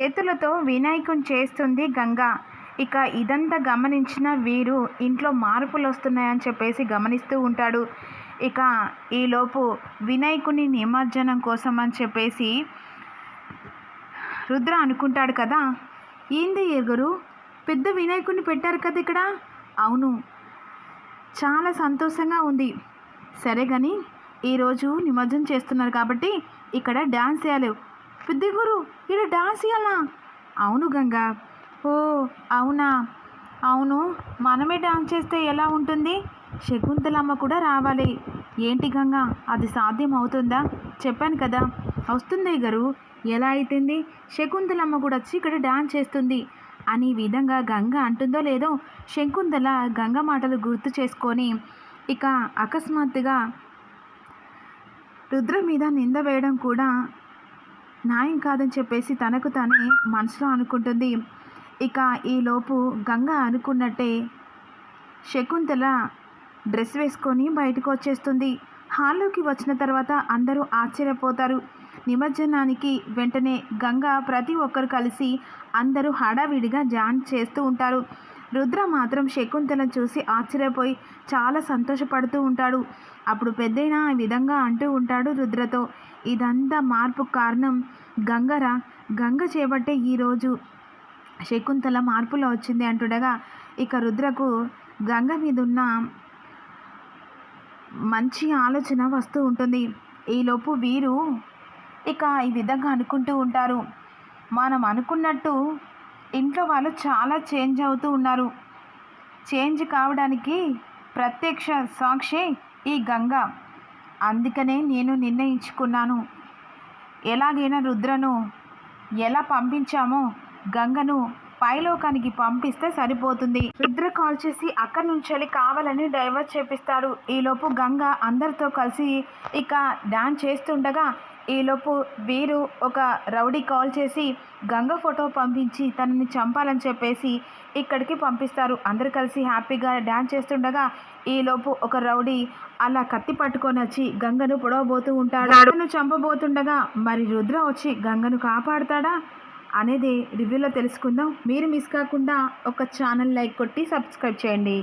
చేతులతో వినాయకుని చేస్తుంది గంగ. ఇక ఇదంతా గమనించిన వీరు ఇంట్లో మార్పులు వస్తున్నాయని చెప్పేసి గమనిస్తూ ఉంటాడు. ఇక ఈలోపు వినాయకుని నిమజ్జనం కోసం అని చెప్పేసి రుద్ర అనుకుంటాడు కదా. ఏంది ఎగురు పెద్ద వినాయకుడిని పెట్టారు కదా ఇక్కడ? అవును. చాలా సంతోషంగా ఉంది. సరే కానీ ఈరోజు నిమజ్జనం చేస్తున్నారు కాబట్టి ఇక్కడ డ్యాన్స్ చేయాలి పెద్ద గురు ఇక్కడ డ్యాన్స్ అవును గంగా. ఓ అవునా? అవును మనమే డాన్స్ చేస్తే ఎలా ఉంటుంది? శకుంతలమ్మ కూడా రావాలి. ఏంటి గంగా అది సాధ్యం అవుతుందా? చెప్పాను కదా. వస్తుంది గారు. ఎలా అవుతుంది శకుంతలమ్మ కూడా వచ్చి ఇక్కడ డాన్స్ చేస్తుంది. అని విధంగా గంగ అంటుందో లేదో శకుంతల గంగ మాటలు గుర్తు చేసుకొని ఇక అకస్మాత్తుగా రుద్ర మీద నింద వేయడం కూడా న్యాయం కాదని చెప్పేసి తనకు తనే మనసులో అనుకుంటుంది. ఇక ఈలోపు గంగ అనుకున్నట్టే శకుంతల డ్రెస్ వేసుకొని బయటకు వచ్చేస్తుంది. హాల్లోకి వచ్చిన తర్వాత అందరూ ఆశ్చర్యపోతారు. నిమజ్జనానికి వెంటనే గంగ ప్రతి ఒక్కరు కలిసి అందరూ హడావిడిగా జాన్ చేస్తూ ఉంటారు. రుద్ర మాత్రం శకుంతలను చూసి ఆశ్చర్యపోయి చాలా సంతోషపడుతూ ఉంటాడు. అప్పుడు పెద్దయిన ఈ విధంగా అంటూ ఉంటాడు రుద్రతో ఇదంతా మార్పు కారణం గంగరా. గంగ చేపట్టే ఈరోజు శకుంతల మార్పులో వచ్చింది అంటుండగా ఇక రుద్రకు గంగ మీద ఉన్న మంచి ఆలోచన వస్తూ ఉంటుంది. ఈలోపు వీరు ఇక ఈ విధంగా అనుకుంటూ ఉంటారు. మనం అనుకున్నట్టు ఇంట్లో వాళ్ళు చాలా చేంజ్ అవుతూ ఉన్నారు. చేంజ్ కావడానికి ప్రత్యక్ష సాక్షి ఈ గంగ. అందుకనే నేను నిర్ణయించుకున్నాను. ఎలాగైనా రుద్రను ఎలా పంపించామో గంగను పైలోకానికి పంపిస్తే సరిపోతుంది. రుద్ర కాల్ చేసి అక్కడి నుంచి వెళ్ళి కావాలని డైవర్ట్ చేపిస్తాడు. ఈలోపు గంగ అందరితో కలిసి ఇక డాన్స్ చేస్తుండగా ఈలోపు వీరు ఒక రౌడీ కాల్ చేసి గంగ ఫోటో పంపించి తనని చంపాలని చెప్పేసి ఇక్కడికి పంపిస్తారు. అందరు కలిసి హ్యాపీగా డ్యాన్స్ చేస్తుండగా ఈలోపు ఒక రౌడీ అలా కత్తి పట్టుకొని వచ్చి గంగను పొడవబోతూ ఉంటాడు. గంగను చంపబోతుండగా మరి రుద్ర వచ్చి గంగను కాపాడుతాడా? అనేది రివ్యూలో తెలుసుకుందాం. మీరు మిస్ కాకుండా ఒక ఛానల్ లైక్ కొట్టి సబ్స్క్రైబ్ చేయండి.